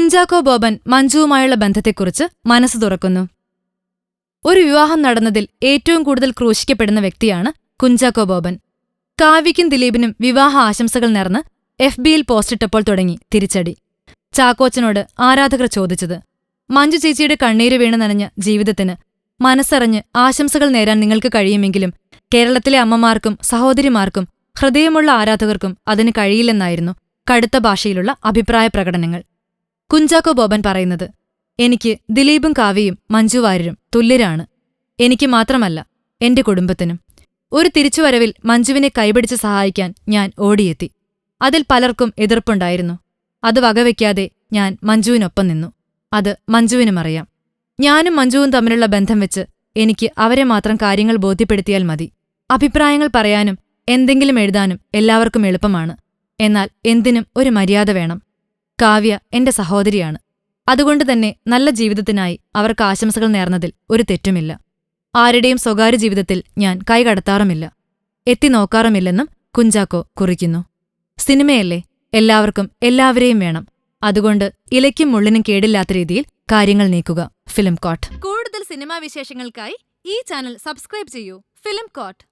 കുഞ്ചാക്കോ ബോബൻ മഞ്ജുവുമായുള്ള ബന്ധത്തെക്കുറിച്ച് മനസ്സ് തുറക്കുന്നു. ഒരു വിവാഹം നടന്നതിൽ ഏറ്റവും കൂടുതൽ ക്രൂശിക്കപ്പെടുന്ന വ്യക്തിയാണ് കുഞ്ചാക്കോ ബോബൻ. കാവ്യയ്ക്കും ദിലീപിനും വിവാഹ ആശംസകൾ നേർന്ന് എഫ് ബിയിൽ പോസ്റ്റിട്ടപ്പോൾ തുടങ്ങി തിരിച്ചടി. ചാക്കോച്ചനോട് ആരാധകർ ചോദിച്ചത് മഞ്ജു ചേച്ചിയുടെ കണ്ണീര് വീണ് നനഞ്ഞ ജീവിതത്തിന് മനസ്സറിഞ്ഞ് ആശംസകൾ നേരാൻ നിങ്ങൾക്ക് കഴിയുമെങ്കിലും കേരളത്തിലെ അമ്മമാർക്കും സഹോദരിമാർക്കും ഹൃദയമുള്ള ആരാധകർക്കും അതിന് കഴിയില്ലെന്നായിരുന്നു കടുത്ത ഭാഷയിലുള്ള അഭിപ്രായ പ്രകടനങ്ങൾ. കുഞ്ചാക്കോ ബോബൻ പറയുന്നത് എനിക്ക് ദിലീപും കാവ്യയും മഞ്ജുവാര്യരും തുല്യരാണ്. എനിക്ക് മാത്രമല്ല എന്റെ കുടുംബത്തിനും. ഒരു തിരിച്ചുവരവിൽ മഞ്ജുവിനെ കൈപിടിച്ച് സഹായിക്കാൻ ഞാൻ ഓടിയെത്തി. അതിൽ പലർക്കും എതിർപ്പുണ്ടായിരുന്നു. അത് വകവയ്ക്കാതെ ഞാൻ മഞ്ജുവിനൊപ്പം നിന്നു. അത് മഞ്ജുവിനും അറിയാം. ഞാനും മഞ്ജുവും തമ്മിലുള്ള ബന്ധം വെച്ച് എനിക്ക് അവരെ മാത്രം കാര്യങ്ങൾ ബോധ്യപ്പെടുത്തിയാൽ മതി. അഭിപ്രായങ്ങൾ പറയാനും എന്തെങ്കിലും എഴുതാനും എല്ലാവർക്കും എളുപ്പമാണ്. എന്നാൽ എന്തിനും ഒരു മര്യാദ വേണം. കാവ്യ എന്റെ സഹോദരിയാണ്. അതുകൊണ്ട് തന്നെ നല്ല ജീവിതത്തിനായി അവർക്ക് ആശംസകൾ നേർന്നതിൽ ഒരു തെറ്റുമില്ല. ആരുടെയും സ്വകാര്യ ജീവിതത്തിൽ ഞാൻ കൈകടത്താറുമില്ല എത്തി നോക്കാറുമില്ലെന്നും കുഞ്ചാക്കോ കുറിക്കുന്നു. സിനിമയല്ലേ? എല്ലാവർക്കും എല്ലാവരെയും വേണം. അതുകൊണ്ട് ഇലയ്ക്കും മുള്ളിനും കേടില്ലാത്ത രീതിയിൽ കാര്യങ്ങൾ നീക്കുക. Film coat. കൂടുതൽ സിനിമാ വിശേഷങ്ങൾക്കായി ഈ ചാനൽ സബ്സ്ക്രൈബ് ചെയ്യൂ. Film coat.